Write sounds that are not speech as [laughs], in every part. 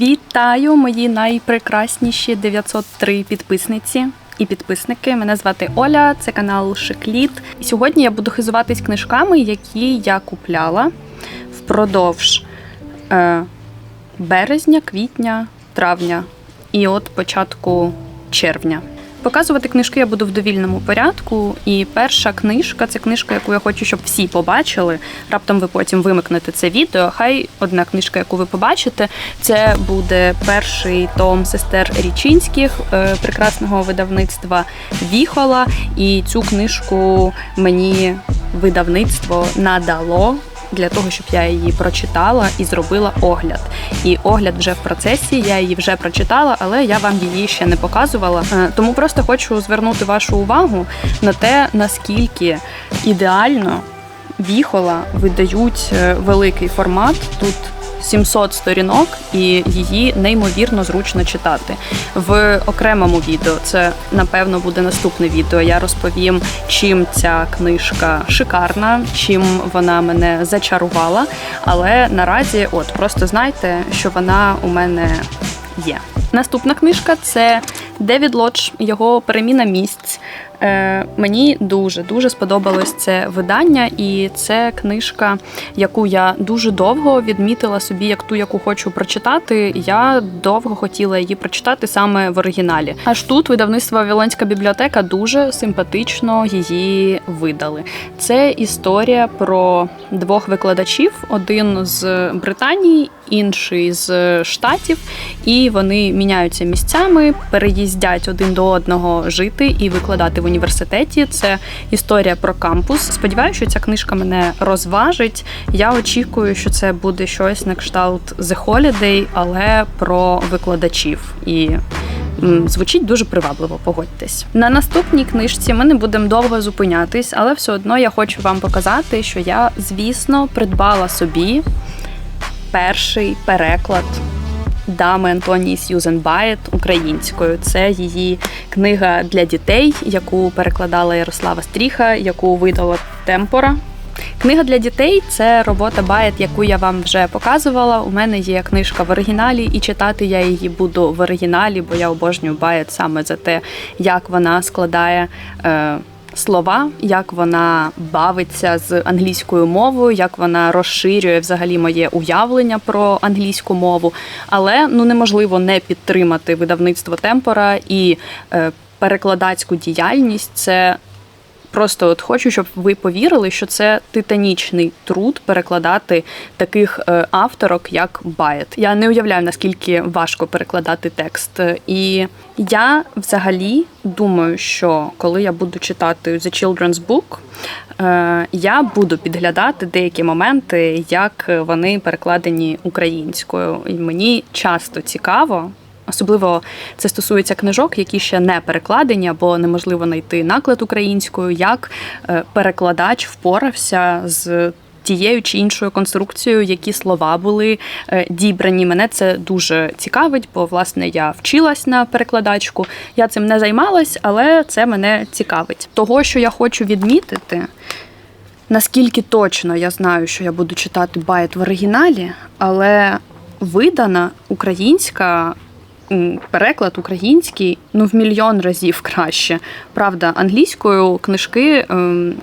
Вітаю, мої найпрекрасніші 903 підписниці і підписники. Мене звати Оля, це канал Шикліт. І сьогодні я буду хизуватись книжками, які я купляла впродовж е, березня, квітня, травня і от початку червня. Показувати книжки я буду в довільному порядку. І перша книжка це книжка, яку я хочу, щоб всі побачили. Раптом ви потім вимикнете це відео. Хай одна книжка, яку ви побачите, це буде перший том сестер Річинських е, прекрасного видавництва Віхола. І цю книжку мені видавництво надало. Для того щоб я її прочитала і зробила огляд. І огляд вже в процесі, я її вже прочитала, але я вам її ще не показувала. Е, Тому просто хочу звернути вашу увагу на те, наскільки ідеально віхола видають е, великий формат. Тут 700 сторінок, і її неймовірно зручно читати. В окремому відео це напевно буде наступне відео. Я розповім, чим ця книжка шикарна, чим вона мене зачарувала. Але наразі, от просто знайте, що вона у мене є. Наступна книжка це Девід Лодж, його переміна місць. Е, мені дуже дуже сподобалось це видання, і це книжка, яку я дуже довго відмітила собі, як ту, яку хочу прочитати. Я довго хотіла її прочитати саме в оригіналі. Аж тут видавництво Вавилонська бібліотека дуже симпатично її видали. Це історія про двох викладачів: один з Британії, інший з штатів, і вони міняються місцями, переїздять один до одного жити і викладати університеті. Це історія про кампус. Сподіваюся, що ця книжка мене розважить. Я очікую, що це буде щось на кшталт The Holiday, але про викладачів і. Звучить дуже привабливо, погодьтесь. На наступній книжці ми не будемо довго зупинятись, але все одно я хочу вам показати, що я, звісно, придбала собі перший переклад Дами Антонії Сьюзен Баєт українською. Це її книга для дітей, яку перекладала Ярослава Стріха, яку видала Темпора. Книга для дітей це робота Баєт, яку я вам вже показувала. У мене є книжка в оригіналі, і читати я її буду в оригіналі, бо я обожнюю Баєт саме за те, як вона складає. Е, Слова, як вона бавиться з англійською мовою, як вона розширює взагалі моє уявлення про англійську мову. Але ну неможливо не підтримати видавництво темпора і е, перекладацьку діяльність. Це Просто от хочу, щоб ви повірили, що це титанічний труд перекладати таких е, авторок, як Баєт. Я не уявляю, наскільки важко перекладати текст. І я взагалі думаю, що коли я буду читати The Children's Book, е, я буду підглядати деякі моменти, як вони перекладені українською. І мені часто цікаво. Особливо це стосується книжок, які ще не перекладені, або неможливо знайти наклад українською, як е, перекладач впорався з тією чи іншою конструкцією, які слова були е, дібрані. Мене це дуже цікавить, бо власне я вчилась на перекладачку. Я цим не займалась, але це мене цікавить. Того, що я хочу відмітити. Наскільки точно я знаю, що я буду читати байт в оригіналі, але видана українська переклад український ну в мільйон разів краще. Правда, англійською книжки. ем,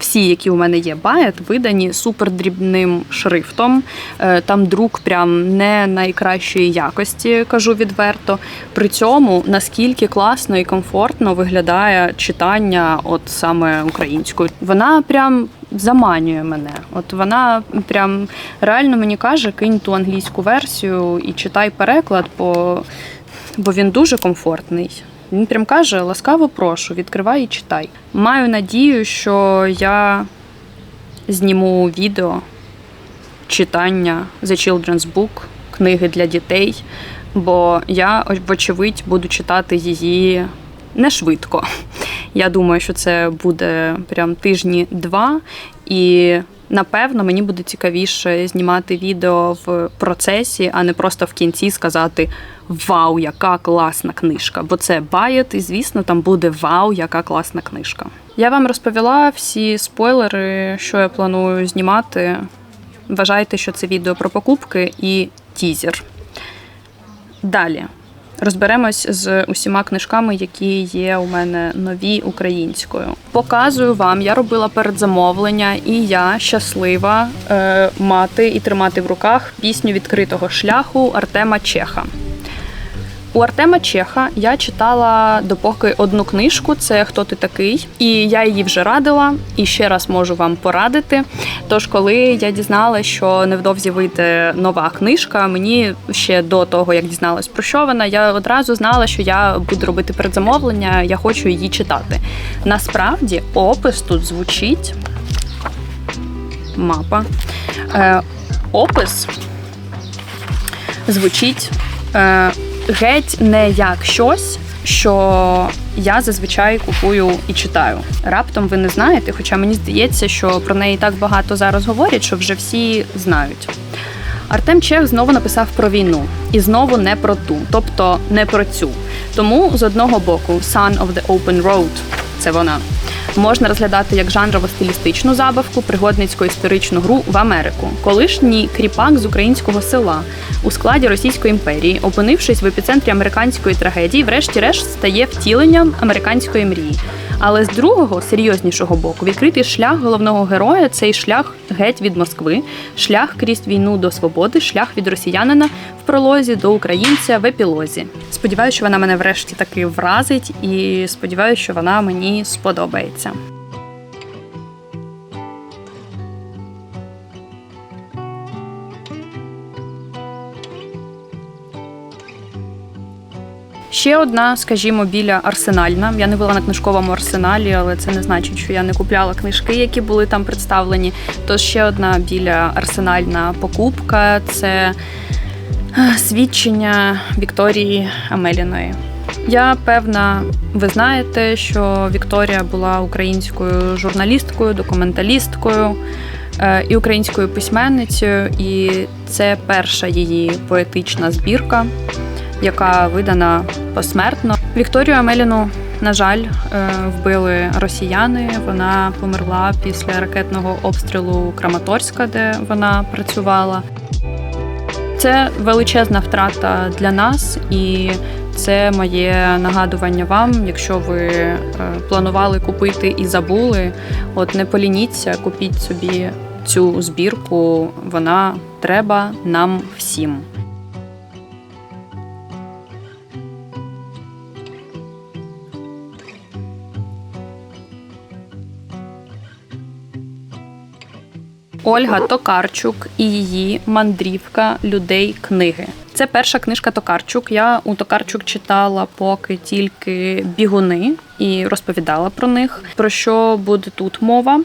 всі, які у мене є, баєт, видані супердрібним шрифтом. Е, Там друк прям не найкращої якості, кажу відверто. При цьому наскільки класно і комфортно виглядає читання, от саме українською. Вона прям заманює мене. От вона прям реально мені каже, кинь ту англійську версію і читай переклад, бо, бо він дуже комфортний. Він прям каже: ласкаво прошу, відкривай і читай. Маю надію, що я зніму відео читання The Children's Book, книги для дітей, бо я, вочевидь, буду читати її не швидко. Я думаю, що це буде прям тижні два, і напевно мені буде цікавіше знімати відео в процесі, а не просто в кінці сказати Вау, яка класна книжка! Бо це баєт, і звісно, там буде вау, яка класна книжка. Я вам розповіла всі спойлери, що я планую знімати. Вважайте, що це відео про покупки і тізер. Далі розберемось з усіма книжками, які є у мене нові українською. Показую вам, я робила передзамовлення, і я щаслива е, мати і тримати в руках пісню відкритого шляху Артема Чеха. У Артема Чеха я читала допоки одну книжку це Хто ти такий, і я її вже радила і ще раз можу вам порадити. Тож, коли я дізналася, що невдовзі вийде нова книжка, мені ще до того, як дізналась про що вона, я одразу знала, що я буду робити передзамовлення, я хочу її читати. Насправді, опис тут звучить мапа. Е, Опис звучить. Е, геть не як щось, що я зазвичай купую і читаю. Раптом ви не знаєте, хоча мені здається, що про неї так багато зараз говорять, що вже всі знають. Артем Чех знову написав про війну і знову не про ту, тобто не про цю. Тому з одного боку, Son of the Open Road це вона. Можна розглядати як жанрово-стилістичну забавку, пригодницьку історичну гру в Америку. Колишній кріпак з українського села у складі Російської імперії, опинившись в епіцентрі американської трагедії, врешті-решт стає втіленням американської мрії. Але з другого серйознішого боку відкритий шлях головного героя цей шлях геть від Москви, шлях крізь війну до свободи, шлях від росіянина в пролозі до українця в епілозі. Сподіваюся, що вона мене врешті таки вразить, і сподіваюся, що вона мені сподобається. Ще одна, скажімо, біля арсенальна. Я не була на книжковому арсеналі, але це не значить, що я не купляла книжки, які були там представлені. То ще одна біля арсенальна покупка це е, свідчення Вікторії Амеліної. Я певна, ви знаєте, що Вікторія була українською журналісткою, документалісткою е, і українською письменницею, і це перша її поетична збірка яка видана посмертно. Вікторію Амеліну, на жаль, е, вбили росіяни. Вона померла після ракетного обстрілу Краматорська, де вона працювала. Це величезна втрата для нас, і це моє нагадування вам. Якщо ви е, планували купити і забули, от не полініться, купіть собі цю збірку. Вона треба нам всім. Ольга Токарчук і її мандрівка людей книги. Це перша книжка Токарчук. Я у Токарчук читала поки тільки бігуни і розповідала про них. Про що буде тут мова?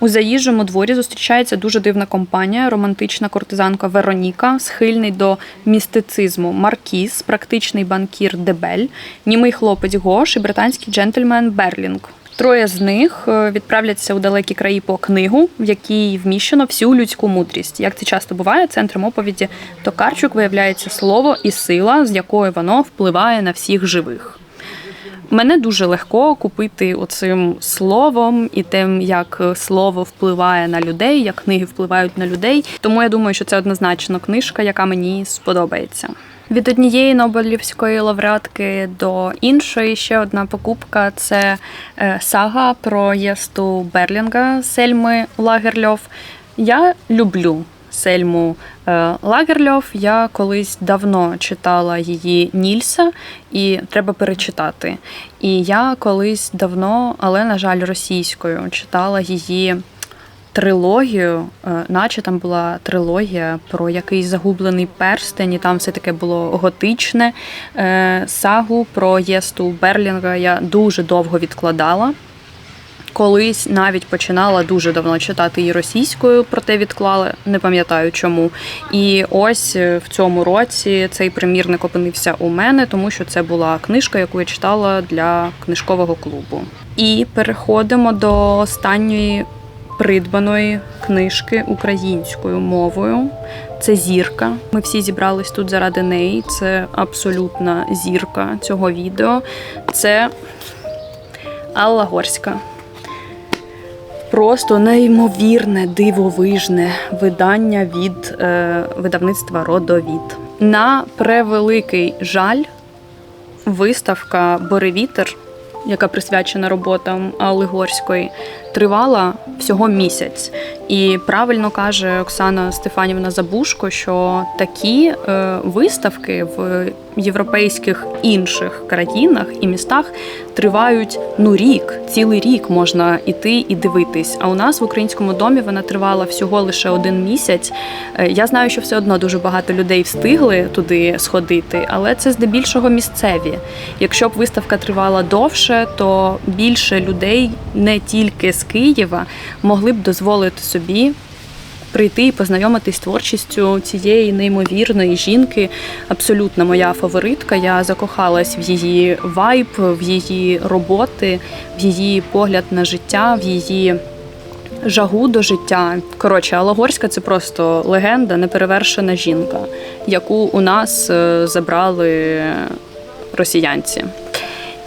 У заїжджому дворі зустрічається дуже дивна компанія, романтична кортизанка Вероніка, схильний до містицизму Маркіз, практичний банкір Дебель, німий хлопець Гош і британський джентльмен Берлінг. Троє з них е, відправляться у далекі краї по книгу, в якій вміщено всю людську мудрість. Як це часто буває, центром оповіді Токарчук виявляється слово і сила, з якою воно впливає на всіх живих. Мене дуже легко купити оцим словом і тим, як слово впливає на людей, як книги впливають на людей. Тому я думаю, що це однозначно книжка, яка мені сподобається. Від однієї Нобелівської лауреатки до іншої ще одна покупка це е, сага про єсту Берлінга Сельми Лагерльов. Я люблю Сельму е, Лагерльов. Я колись давно читала її Нільса, і треба перечитати. І я колись давно, але, на жаль, російською читала її трилогію, е, наче там була трилогія про якийсь загублений перстень, і там все таке було готичне. Е, сагу про Єсту Берлінга я дуже довго відкладала. Колись навіть починала дуже давно читати її російською, проте відклала, не пам'ятаю чому. І ось е, в цьому році цей примірник опинився у мене, тому що це була книжка, яку я читала для книжкового клубу. І переходимо до останньої придбаної книжки українською мовою. Це зірка. Ми всі зібрались тут заради неї. Це абсолютна зірка цього відео. Це Алла Горська. Просто неймовірне, дивовижне видання від е, видавництва Родовід. На превеликий жаль, виставка Боревітер, яка присвячена роботам Лигорської, тривала всього місяць. І правильно каже Оксана Стефанівна Забушко, що такі е, виставки в європейських інших країнах і містах тривають ну рік, цілий рік можна іти і дивитись. А у нас в українському домі вона тривала всього лише один місяць. Е, Я знаю, що все одно дуже багато людей встигли туди сходити, але це здебільшого місцеві. Якщо б виставка тривала довше, то більше людей не тільки з Києва могли б дозволити собі прийти і познайомитись з творчістю цієї неймовірної жінки. Абсолютно моя фаворитка. Я закохалась в її вайб, в її роботи, в її погляд на життя, в її. Жагу до життя. Коротше, Алла Горська це просто легенда, неперевершена жінка, яку у нас е, забрали росіянці.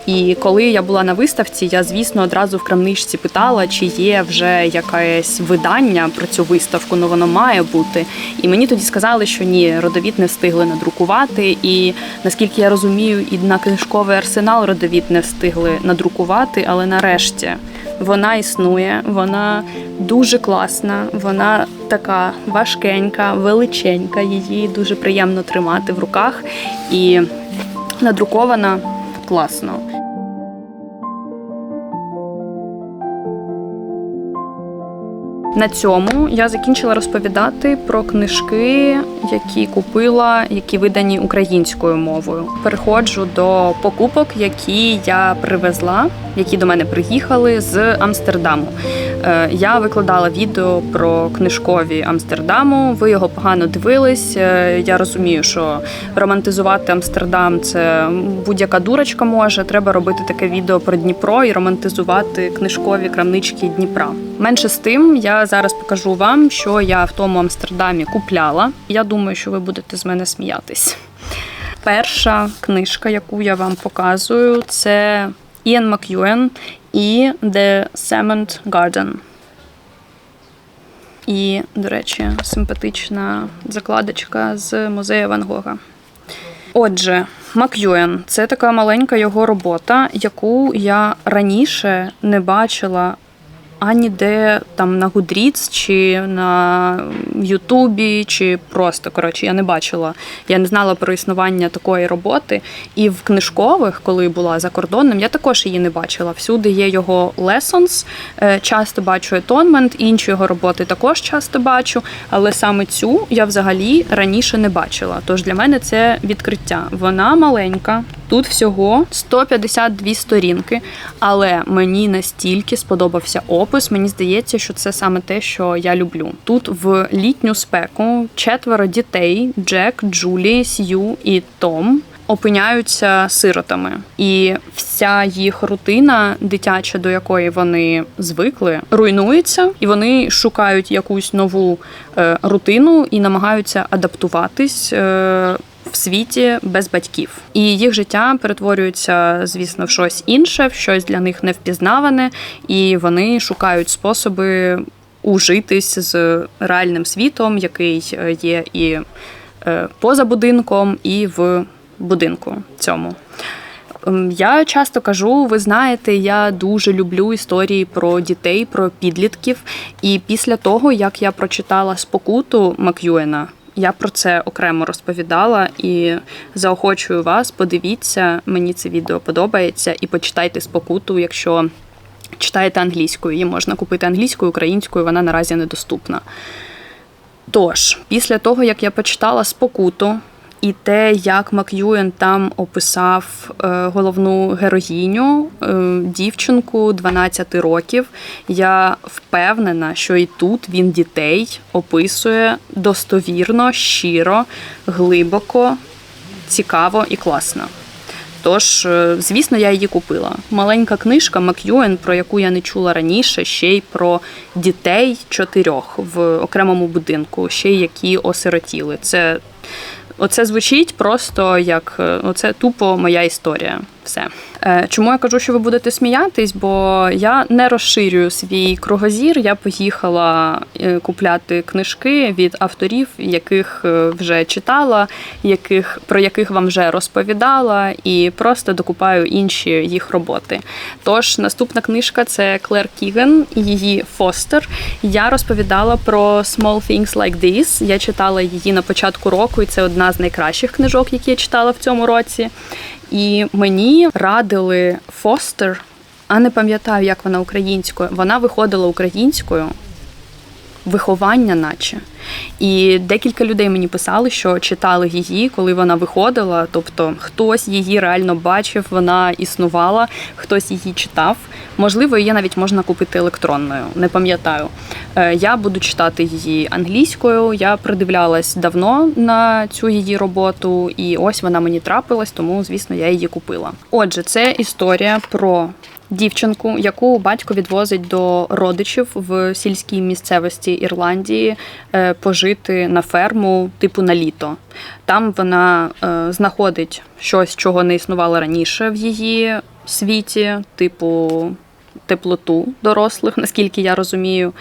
І коли я була на виставці, я, звісно, одразу в крамничці питала, чи є вже якесь видання про цю виставку, ну воно має бути. І мені тоді сказали, що ні, родовід не встигли надрукувати. І наскільки я розумію, і на книжковий арсенал родовід не встигли надрукувати, але нарешті вона існує, вона дуже класна, вона така важкенька, величенька. Її дуже приємно тримати в руках і надрукована класно. На цьому я закінчила розповідати про книжки, які купила, які видані українською мовою. Переходжу до покупок, які я привезла, які до мене приїхали з Амстердаму. Е, Я викладала відео про книжкові Амстердаму. Ви його погано дивились. Е, Я розумію, що романтизувати Амстердам це будь-яка дурочка може. Треба робити таке відео про Дніпро і романтизувати книжкові крамнички Дніпра. Менше з тим, я зараз покажу вам, що я в тому Амстердамі купляла. Я думаю, що ви будете з мене сміятись. Перша книжка, яку я вам показую, це Іан Мак'юен і The Cement Garden. І, до речі, симпатична закладочка з музею Ван Гога. Отже, Мак'юен це така маленька його робота, яку я раніше не бачила ані де там на Goodreads, чи на Ютубі, чи просто коротше, я не бачила. Я не знала про існування такої роботи. І в книжкових, коли була за кордоном, я також її не бачила. Всюди є його lessons, е, часто бачу Atonement, інші його роботи також часто бачу. Але саме цю я взагалі раніше не бачила. Тож для мене це відкриття. Вона маленька. Тут всього 152 сторінки, але мені настільки сподобався опис. Мені здається, що це саме те, що я люблю. Тут в літню спеку четверо дітей: Джек, Джулі, Сью і Том. Опиняються сиротами, і вся їх рутина, дитяча, до якої вони звикли, руйнується, і вони шукають якусь нову е, рутину і намагаються адаптуватись. Е, в світі без батьків, і їх життя перетворюється, звісно, в щось інше, в щось для них невпізнаване, і вони шукають способи ужитись з реальним світом, який е, є і е, поза будинком, і в будинку цьому. Ем, Я часто кажу, ви знаєте, я дуже люблю історії про дітей, про підлітків. І після того, як я прочитала спокуту Мак'юена, я про це окремо розповідала і заохочую вас. Подивіться, мені це відео подобається, і почитайте спокуту, якщо читаєте англійською. Її можна купити англійською, українською, вона наразі недоступна. Тож, після того, як я почитала спокуту і те, як Мак'юен там описав е, головну героїню, е, дівчинку 12 років, я впевнена, що і тут він дітей описує достовірно, щиро, глибоко, цікаво і класно. Тож, е, звісно, я її купила. Маленька книжка Мак'юен, про яку я не чула раніше, ще й про дітей чотирьох в окремому будинку, ще й які осиротіли. Це оце звучить просто як е, оце тупо моя історія. Все. Е, Чому я кажу, що ви будете сміятись? Бо я не розширюю свій кругозір. Я поїхала е, купляти книжки від авторів, яких е, вже читала, яких про яких вам вже розповідала, і просто докупаю інші їх роботи. Тож наступна книжка це Клер Кіган і її Фостер. Я розповідала про Small Things Like This. Я читала її на початку року, і це одна з найкращих книжок, які я читала в цьому році. І мені радили Фостер, а не пам'ятаю, як вона українською. Вона виходила українською. Виховання, наче. І декілька людей мені писали, що читали її, коли вона виходила. Тобто хтось її реально бачив, вона існувала, хтось її читав. Можливо, її навіть можна купити електронною, не пам'ятаю. Е, Я буду читати її англійською. Я придивлялась давно на цю її роботу, і ось вона мені трапилась, тому звісно я її купила. Отже, це історія про дівчинку, яку батько відвозить до родичів в сільській місцевості Ірландії е, пожити на ферму, типу на літо. Там вона е, знаходить щось, чого не існувало раніше в її світі, типу теплоту дорослих, [laughs] наскільки я розумію.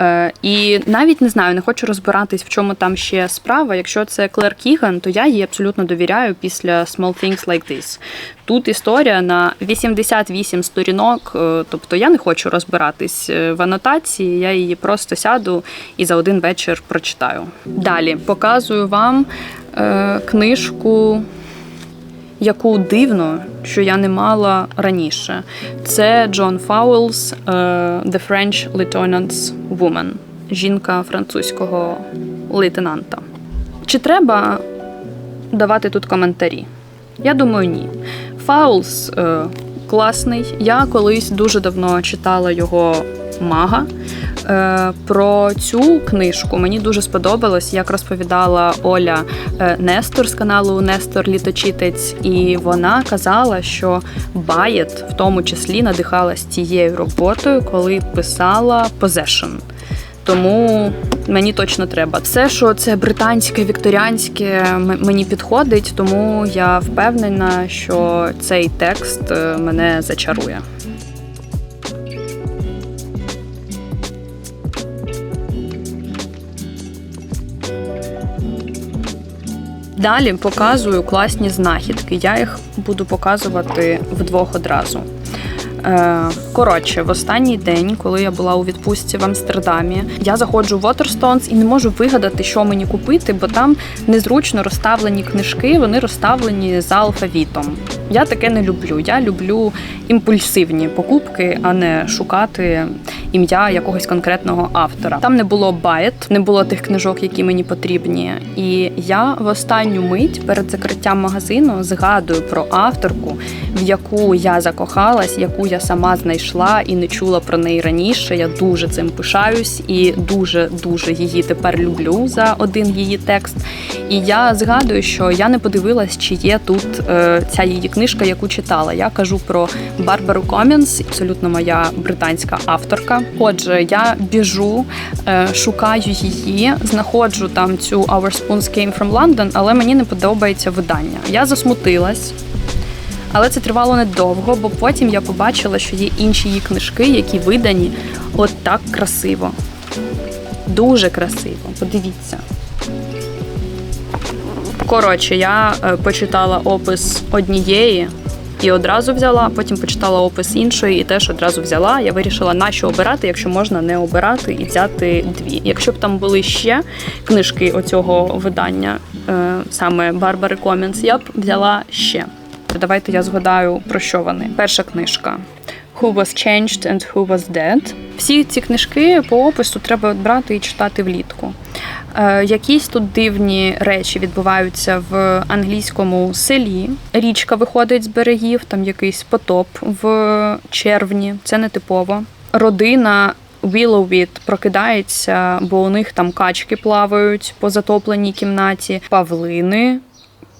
Е, І навіть не знаю, не хочу розбиратись, в чому там ще справа. Якщо це Клер Кіган, то я їй абсолютно довіряю після Small Things Like This. Тут історія на 88 сторінок, е, тобто я не хочу розбиратись е, в анотації, я її просто сяду і за один вечір прочитаю. Далі показую вам книжку яку дивно, що я не мала раніше. Це Джон Фауелс е, The French Lieutenant's Woman, жінка французького лейтенанта. Чи треба давати тут коментарі? Я думаю, ні. Фаулс е, класний. Я колись дуже давно читала його мага. Е, Про цю книжку мені дуже сподобалось, як розповідала Оля е, Нестор з каналу Нестор Літочитець, і вона казала, що Баєт в тому числі надихалась цією роботою, коли писала Possession. Тому мені точно треба. Все, що це британське, вікторіанське, мені підходить, тому я впевнена, що цей текст е, мене зачарує. Далі показую класні знахідки. Я їх буду показувати вдвох одразу. Коротше, в останній день, коли я була у відпустці в Амстердамі, я заходжу в Waterstones і не можу вигадати, що мені купити, бо там незручно розставлені книжки, вони розставлені за алфавітом. Я таке не люблю. Я люблю імпульсивні покупки, а не шукати ім'я якогось конкретного автора. Там не було байт, не було тих книжок, які мені потрібні. І я в останню мить перед закриттям магазину згадую про авторку, в яку я закохалась, яку я сама знайшла і не чула про неї раніше. Я дуже цим пишаюсь і дуже дуже її тепер люблю за один її текст. І я згадую, що я не подивилась, чи є тут е, ця її книжка, яку читала. Я кажу про Барбару Комінс, абсолютно моя британська авторка. Отже, я біжу, е, шукаю її, знаходжу там цю Our Spoons Came from London, але мені не подобається видання. Я засмутилась. Але це тривало недовго, бо потім я побачила, що є інші її книжки, які видані от так красиво. Дуже красиво. Подивіться. Коротше, я е, почитала опис однієї і одразу взяла, потім почитала опис іншої і теж одразу взяла. Я вирішила, на що обирати, якщо можна не обирати і взяти дві. Якщо б там були ще книжки оцього видання, е, саме Барбари Комінс, я б взяла ще. Давайте я згадаю про що вони. Перша книжка. Who was changed and who was dead. Всі ці книжки по опису треба брати і читати влітку. Е, якісь тут дивні речі відбуваються в англійському селі. Річка виходить з берегів, там якийсь потоп в червні. Це не типово. Родина Віловіт прокидається, бо у них там качки плавають по затопленій кімнаті, павлини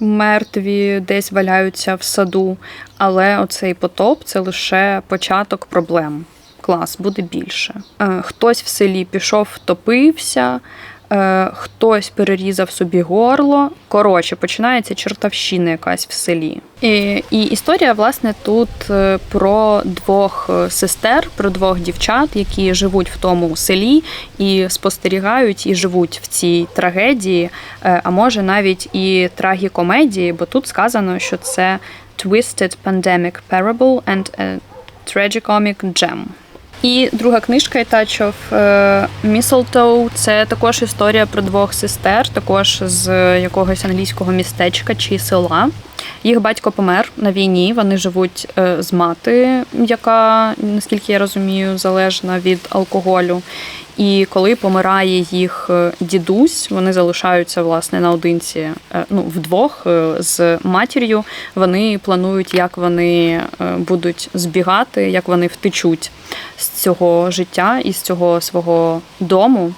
мертві десь валяються в саду. Але оцей потоп це лише початок проблем. Клас буде більше. Е, Хтось в селі пішов, втопився. Е, хтось перерізав собі горло. Коротше, починається чертовщина якась в селі. І, і історія, власне, тут е, про двох е, сестер, про двох дівчат, які живуть в тому селі і спостерігають і живуть в цій трагедії, е, а може навіть і трагікомедії, бо тут сказано, що це Twisted Pandemic Parable and a Tragicomic Gem. І друга книжка Ітачов е, Mistletoe» – це також історія про двох сестер, також з якогось англійського містечка чи села. Їх батько помер на війні. Вони живуть е, з мати, яка, наскільки я розумію, залежна від алкоголю. І коли помирає їх е, дідусь, вони залишаються власне наодинці, е, ну вдвох е, з матір'ю. Вони планують, як вони будуть збігати, як вони втечуть з цього життя і з цього свого дому.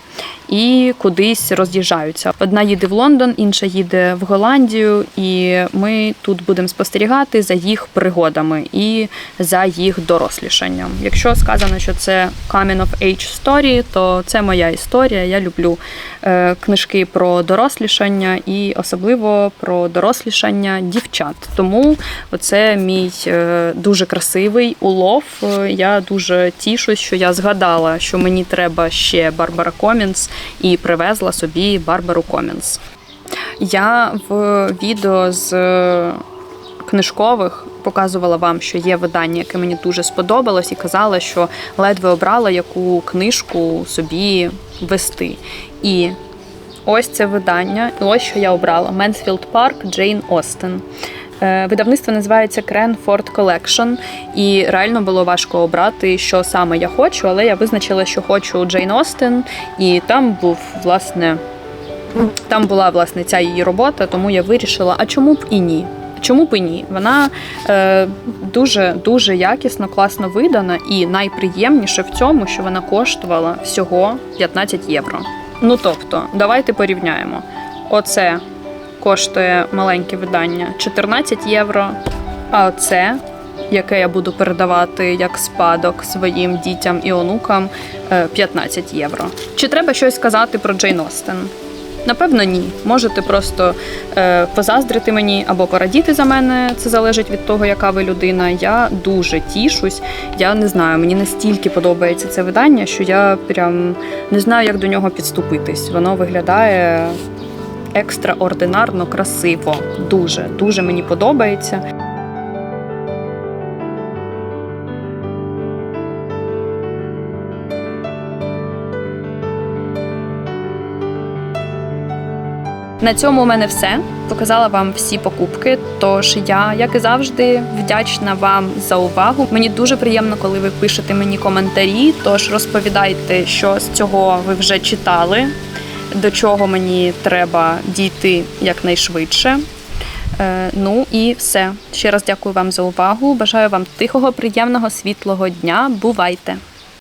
І кудись роз'їжджаються. Одна їде в Лондон, інша їде в Голландію, і ми тут будемо спостерігати за їх пригодами і за їх дорослішанням. Якщо сказано, що це Coming of Age Story, то це моя історія. Я люблю е, книжки про дорослішання і особливо про дорослішання дівчат. Тому оце мій е, дуже красивий улов. Е, Я дуже тішусь, що я згадала, що мені треба ще Барбара Комінс і привезла собі Барбару Комінс. Я в відео з е, книжкових показувала вам, що є видання, яке мені дуже сподобалось, і казала, що ледве обрала яку книжку собі вести. І ось це видання, і ось що я обрала: Менсфілд Парк Джейн Остен. Е, Видавництво називається Cranford Collection, і реально було важко обрати, що саме я хочу, але я визначила, що хочу Джейн Остен, і там був власне. Там була власне ця її робота, тому я вирішила, а чому б і ні? Чому б і ні? Вона е, дуже дуже якісно, класно видана, і найприємніше в цьому, що вона коштувала всього 15 євро. Ну тобто, давайте порівняємо. Оце коштує маленьке видання 14 євро. А оце, яке я буду передавати як спадок своїм дітям і онукам, е, 15 євро. Чи треба щось сказати про Джейн Остен? Напевно, ні. Можете просто е, позаздрити мені або порадіти за мене. Це залежить від того, яка ви людина. Я дуже тішусь. Я не знаю, мені настільки подобається це видання, що я прям не знаю, як до нього підступитись. Воно виглядає екстраординарно красиво. Дуже, дуже мені подобається. На цьому у мене все. Показала вам всі покупки. Тож я, як і завжди, вдячна вам за увагу. Мені дуже приємно, коли ви пишете мені коментарі. Тож розповідайте, що з цього ви вже читали, до чого мені треба дійти якнайшвидше. Е, ну і все. Ще раз дякую вам за увагу. Бажаю вам тихого, приємного, світлого дня. Бувайте!